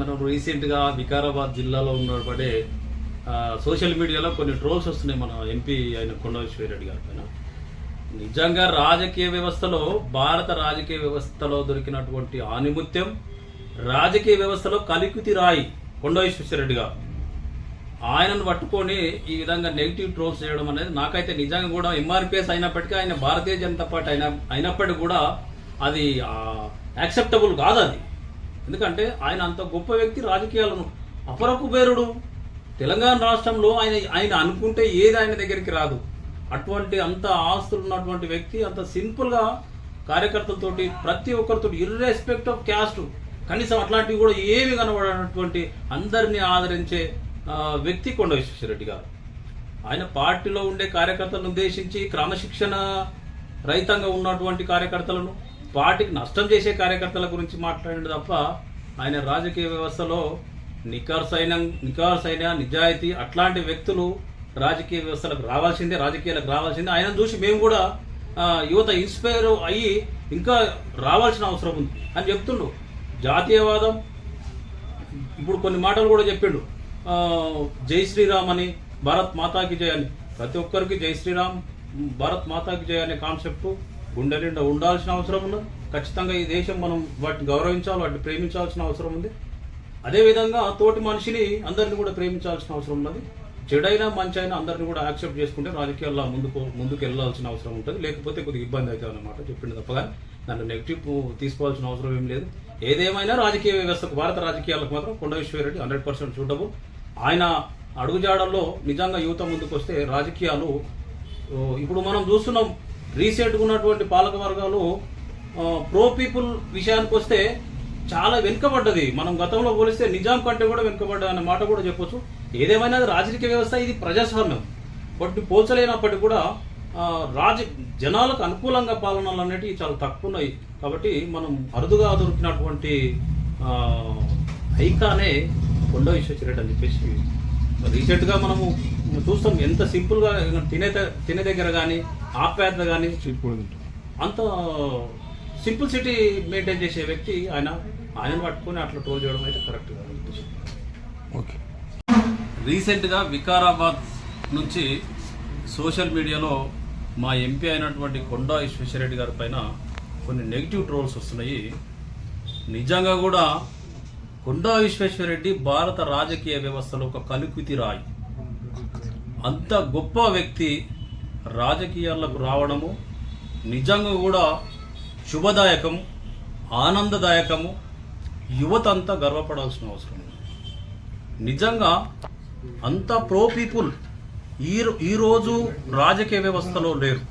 మనం రీసెంట్గా వికారాబాద్ జిల్లాలో ఉన్నపడే సోషల్ మీడియాలో కొన్ని ట్రోల్స్ వస్తున్నాయి మన ఎంపీ ఆయన కొండ విశ్వేరెడ్డి గారి పైన. నిజంగా రాజకీయ వ్యవస్థలో భారత రాజకీయ వ్యవస్థలో దొరికినటువంటి ఆనిముత్యం రాజకీయ వ్యవస్థలో కలికుతి రాయి కొండ విశ్వేశ్వరరెడ్డి గారు. ఆయనను పట్టుకొని ఈ విధంగా నెగిటివ్ ట్రోల్స్ చేయడం అనేది నాకైతే నిజంగా కూడా ఎంఆర్పిఎస్ అయినప్పటికీ ఆయన భారతీయ జనతా పార్టీ అయిన అయినప్పటికీ కూడా అది యాక్సెప్టబుల్ కాదు అది. ఎందుకంటే ఆయన అంత గొప్ప వ్యక్తి రాజకీయాలను అపరకు బేరుడు తెలంగాణ రాష్ట్రంలో ఆయన ఆయన అనుకుంటే ఏది ఆయన దగ్గరికి రాదు. అటువంటి అంత ఆస్తులు ఉన్నటువంటి వ్యక్తి అంత సింపుల్గా కార్యకర్తలతోటి ప్రతి ఒక్కరితో ఇర్రెస్పెక్ట్ ఆఫ్ క్యాస్ట్ కనీసం అట్లాంటివి కూడా ఏమి కనబడనటువంటి అందరినీ ఆదరించే వ్యక్తి కొండ విశ్వేశ్వరరెడ్డి గారు. ఆయన పార్టీలో ఉండే కార్యకర్తలను ఉద్దేశించి క్రమశిక్షణ రహితంగా ఉన్నటువంటి కార్యకర్తలను పార్టీకి నష్టం చేసే కార్యకర్తల గురించి మాట్లాడింది తప్ప ఆయన రాజకీయ వ్యవస్థలో నికార్సైన నికార్సైన నిజాయితీ అట్లాంటి వ్యక్తులు రాజకీయ వ్యవస్థలకు రావాల్సిందే రాజకీయాలకు రావాల్సిందే. ఆయన చూసి మేము కూడా యువత ఇన్స్పైర్ అయ్యి ఇంకా రావాల్సిన అవసరం ఉంది అని చెప్తుండు. జాతీయవాదం ఇప్పుడు కొన్ని మాటలు కూడా చెప్పిండు. జై శ్రీరామ్ అని భారత్ మాతాకి జయ అని. ప్రతి ఒక్కరికి జై శ్రీరామ్ భారత్ మాతాకి జయ అనే కాన్సెప్ట్ గుండె నిండా ఉండాల్సిన అవసరం ఉన్నది. ఖచ్చితంగా ఈ దేశం మనం వాటిని గౌరవించాలి వాటిని ప్రేమించాల్సిన అవసరం ఉంది. అదేవిధంగా తోటి మనిషిని అందరిని కూడా ప్రేమించాల్సిన అవసరం ఉన్నది. చెడైనా మంచి అయినా అందరిని కూడా యాక్సెప్ట్ చేసుకుంటే రాజకీయాల్లో ముందుకు ముందుకు వెళ్ళాల్సిన అవసరం ఉంటుంది. లేకపోతే కొద్దిగా ఇబ్బంది అవుతుంది అన్నమాట. చెప్పింది తప్పగా. దాన్ని నెగిటివ్ తీసుకోవాల్సిన అవసరం ఏం లేదు. ఏదేమైనా రాజకీయ వ్యవస్థకు భారత రాజకీయాలకు మాత్రం కొండవిశ్వరెడ్డి హండ్రెడ్ పర్సెంట్ చూడవు ఆయన అడుగుజాడల్లో నిజంగా యువత ముందుకు వస్తే రాజకీయాలు ఇప్పుడు మనం చూస్తున్నాం రీసెంట్గా ఉన్నటువంటి పాలక వర్గాలు ప్రో పీపుల్ విషయానికి వస్తే చాలా వెనుకబడ్డది. మనం గతంలో పోలిస్తే నిజాం కంటే కూడా వెనుకబడ్డ అనే మాట కూడా చెప్పొచ్చు. ఏదేమైనా రాజకీయ వ్యవస్థ ఇది ప్రజాస్వామ్యం. వాటిని పోల్చలేనప్పటికీ కూడా రాజ జనాలకు అనుకూలంగా పాలనలు అనేటివి చాలా తక్కువ ఉన్నాయి కాబట్టి మనం అరుదుగా దొరికినటువంటి ఐకానే కొండ విశ్వేశ్వరరెడ్డి అని చెప్పేసి రీసెంట్గా మనము చూస్తాం. ఎంత సింపుల్గా తినే తినే దగ్గర కానీ ఆప్యాయత కానీ అంత సింపుల్ సిటీ మెయింటైన్ చేసే వ్యక్తి ఆయన ఆయన పట్టుకొని అట్లా ట్రోల్ చేయడం అయితే కరెక్ట్ ఓకే. రీసెంట్గా వికారాబాద్ నుంచి సోషల్ మీడియాలో మా ఎంపీ అయినటువంటి కొండా విశ్వేశ్వరరెడ్డి గారి పైన కొన్ని నెగిటివ్ ట్రోల్స్ వస్తున్నాయి. నిజంగా కూడా కొండా విశ్వేశ్వరరెడ్డి భారత రాజకీయ వ్యవస్థలో ఒక కలుకుతి రాయి. అంత గొప్ప వ్యక్తి రాజకీయాలకు రావడము నిజంగా కూడా శుభదాయకం ఆనందదాయకము యువత అంతా గర్వపడాల్సిన అవసరం నిజంగా అంత ప్రో పీపుల్ ఈ ఈరోజు రాజకీయ వ్యవస్థలో లేరు.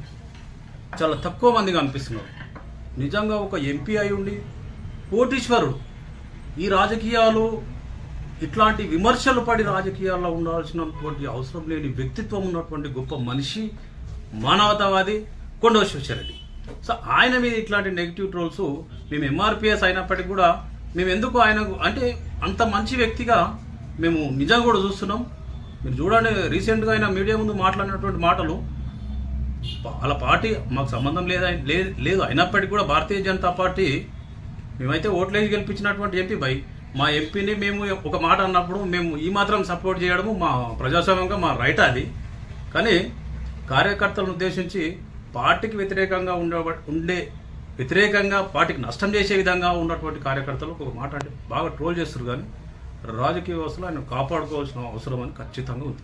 చాలా తక్కువ మందిగా అనిపిస్తున్నారు. నిజంగా ఒక ఎంపీ అయి ఉండి కోటీశ్వరుడు ఈ రాజకీయాలు ఇట్లాంటి విమర్శలు పడి రాజకీయాల్లో ఉండాల్సినటువంటి అవసరం లేని వ్యక్తిత్వం ఉన్నటువంటి గొప్ప మనిషి మానవతావాది కొండ సో ఆయన మీద ఇట్లాంటి నెగిటివ్ ట్రోల్స్ మేము ఎంఆర్పిఎస్ అయినప్పటికీ కూడా మేము ఎందుకు ఆయన అంటే అంత మంచి వ్యక్తిగా మేము నిజంగా కూడా చూస్తున్నాం. మీరు చూడండి రీసెంట్గా ఆయన మీడియా ముందు మాట్లాడినటువంటి మాటలు వాళ్ళ పార్టీ మాకు సంబంధం లేదా లేదు. అయినప్పటికీ కూడా భారతీయ జనతా పార్టీ మేమైతే ఓట్లేసి గెలిపించినటువంటి ఎంపీ బై. మా ఎంపీని మేము ఒక మాట అన్నప్పుడు మేము ఈ మాత్రం సపోర్ట్ చేయడము మా ప్రజాస్వామ్యంగా మా రైట్ అది. కానీ కార్యకర్తలను ఉద్దేశించి పార్టీకి వ్యతిరేకంగా ఉండే ఉండే వ్యతిరేకంగా పార్టీకి నష్టం చేసే విధంగా ఉన్నటువంటి కార్యకర్తలు ఒక మాట అంటే బాగా ట్రోల్ చేస్తారు కానీ రాజకీయ వ్యవస్థలో ఆయన కాపాడుకోవాల్సిన అవసరం అని ఖచ్చితంగా ఉంది.